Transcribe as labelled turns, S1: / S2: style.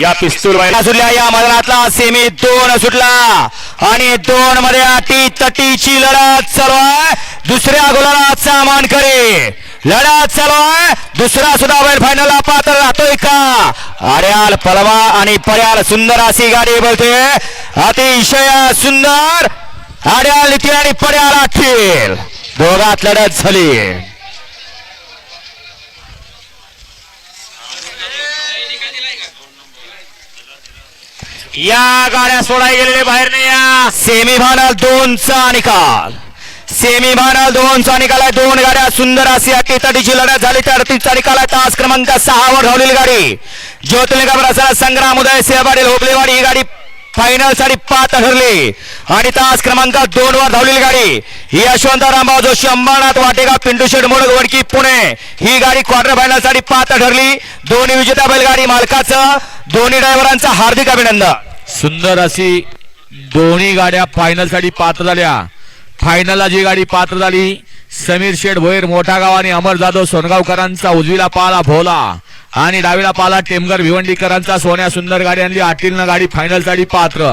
S1: या पिस्तूल सुटल्या. या मैदानातला सेमी दोन सुटला. आणि दोन मध्ये अटी तटीची लढत चालू आहे. दुसऱ्या गोलाचा मानकरी लढत चालू आहे. दुसरा सुद्धा वेळ फायनलला पात्र राहतोय का? अड्याल पलवा आणि पर्याल सुंदर अशी गाडी बोलते. अतिशय सुंदर अड्याल आणि पर्याल अठील दोघात लढत झाली. या गाड्या सोडाय गेलेले बाहेर नाही या. सेमी फायनल दोनचा निकाल. सेमी फायनल दोनचा निकाल आहे. दोन गाड्या सुंदर अशी केतडीची तटीची लढत झाली. तर अटीचा निकाल आहे. तास क्रमांक सहावर धावलेली गाडी. ज्योतिर्लिंगा संग्राम उदय सेवाडी होबलेवाडी ही गाडी फायनलसाठी पाच ठरली. आणि तास क्रमांक दोन वर धावलेली गाडी. ही यशवंत रामभाऊ जोशी अंबरनाथ वाटेगाव पिंटू शेड मोडक वडकी पुणे. ही गाडी क्वार्टर फायनलसाठी पाच ठरली. दोन्ही विजेता बैलगाडी मालकाचं दोन्ही ड्रायव्हरांचा हार्दिक अभिनंदन.
S2: सुंदर अशी दोन्ही गाड्या फायनलसाठी पात्र झाल्या. फायनलला जी गाडी पात्र झाली समीर शेठ भोईर मोठा गाव आणि अमर जाधव सोनगावकरांचा उजवीला पाला भोला आणि डावीला पाला टेमगर भिवंडीकरांचा सोन्या सुंदर गाडी आणली. आटीलनं गाडी फायनलसाठी पात्र.